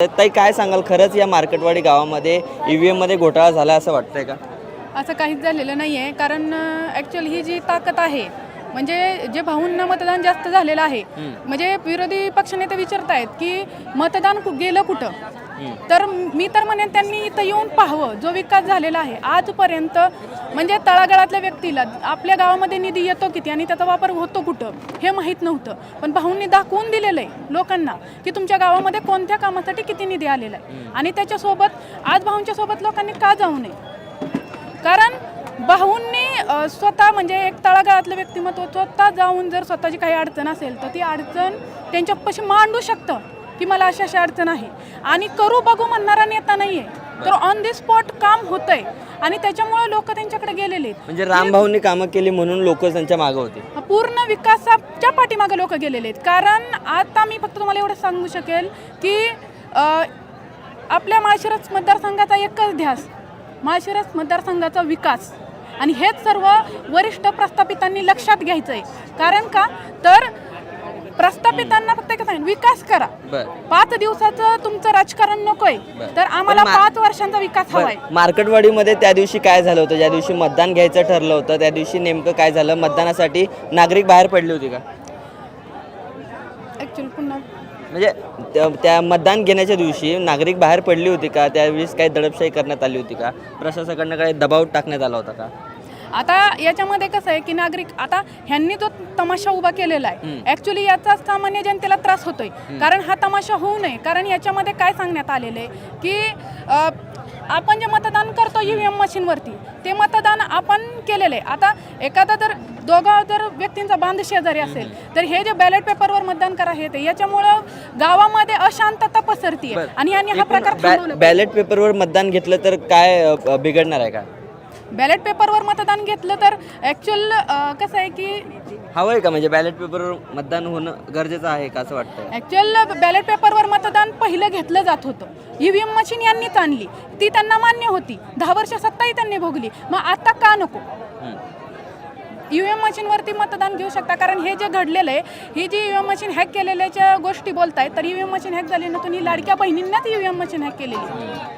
ताई काय सांगाल? खरंच या मार्केटवाडी गावामध्ये ईव्हीएममध्ये घोटाळा झाला असं वाटतंय का? असं काहीच झालेलं नाही आहे कारण ॲक्च्युअली ही जी ताकद आहे म्हणजे जे भाऊंना मतदान जास्त झालेलं आहे म्हणजे विरोधी पक्षनेते विचारतायत की मतदान कु- गेलं कुठं? तर मी तर म्हणेन त्यांनी इथं येऊन पाहावं. जो विकास झालेला आहे आजपर्यंत म्हणजे तळागाळातल्या व्यक्तीला आपल्या गावामध्ये निधी येतो किती आणि त्याचा वापर होतो कुठं हे माहीत नव्हतं. पण भाऊंनी दाखवून दिलेलं आहे लोकांना की तुमच्या गावामध्ये कोणत्या कामासाठी किती निधी आलेला आहे. आणि त्याच्यासोबत आज भाऊंच्या सोबत लोकांनी का जाऊ नये? कारण भाऊंनी स्वतः म्हणजे एक तळागाळातलं व्यक्तिमत्व स्वतः जाऊन जर स्वतःची काही अडचण असेल तर ती अडचण त्यांच्यापाशी मांडू शकतं. की मला अशी अशी अडचण आहे. आणि करू बघू म्हणणारा नेता नाही आहे तर ऑन दी स्पॉट काम होतंय. आणि त्याच्यामुळे लोक त्यांच्याकडे गेलेले आहेत. म्हणजे रामभाऊंनी कामं केली म्हणून लोक त्यांच्या मागे होते. पूर्ण विकासाच्या पाठीमागे लोक गेलेले आहेत. कारण आता मी फक्त तुम्हाला एवढं सांगू शकेल की अ, आपल्या माळशिरस मतदारसंघाचा एकच ध्यास माळशिरस मतदारसंघाचा विकास. आणि हेच सर्व वरिष्ठ प्रस्थापितांनी लक्षात घ्यायचं आहे कारण का? तर प्रस्थापितांना फक्त एकच सांगेन विकास करा. बर. पाच दिवसाचं तुमचं राजकारण नकोय बरं. तर आम्हाला पण मा- पाच वर्षांचा विकास हवाय. मार्केटवाडीमध्ये त्या दिवशी काय झालं होतं? ज्या दिवशी मतदान घ्यायचं ठरलं होतं त्या दिवशी नेमकं काय झालं? मतदानासाठी नागरिक बाहेर पडली होती का? पुन्हा म्हणजे त्या- त्या मतदान घेण्याच्या दिवशी नागरिक बाहेर पडली होती का? त्यावेळेस काही दडपशाही करण्यात आली होती का? प्रशासकांना काही दबाव टाकण्यात आला होता का? आता याच्यामध्ये कसं आहे की नागरिक आता ह्यांनी जो तमाशा उभा केलेला आहे ऍक्च्युली याचा सामान्य जनतेला त्रास होतोय. कारण हा तमाशा होऊ नये. कारण याच्यामध्ये काय सांगण्यात आलेलं आहे की आपण जे मतदान करतो ई व्ही एम मशीनवरती ते मतदान आपण केलेलं आहे. आता एखादा जर दोघा जर व्यक्तींचा बांध शेजारी असेल तर हे जे बॅलेट पेपरवर मतदान करा हे ते. याच्यामुळं गावामध्ये अशांतता पसरती आहे आणि यांनी हा प्रकार बॅलेट पेपरवर मतदान घेतलं तर काय बिघडणार आहे का? बॅलेट पेपरवर मतदान घेतलं तर ॲक्च्युअल कसं आहे की हवं आहे का? म्हणजे बॅलेट पेपरवर मतदान होणं गरजेचं आहे का असं वाटतं ॲक्च्युअल बॅलेट पेपरवर मतदान पहिलं घेतलं जात होतं. ई व्ही एम मशीन यांनीच आणली. ती त्यांना मान्य होती. दहा वर्ष सत्ताही त्यांनी भोगली. मग आता का नको? ई व्ही एम मशीनवरती मतदान घेऊ शकता. कारण हे जे घडलेलं आहे ही जी E V M machine hack केलेल्याच्या गोष्टी बोलतायत तर E V M machine hack झाली नसून ही लाडक्या बहिणींनाच E V M machine hack केलेली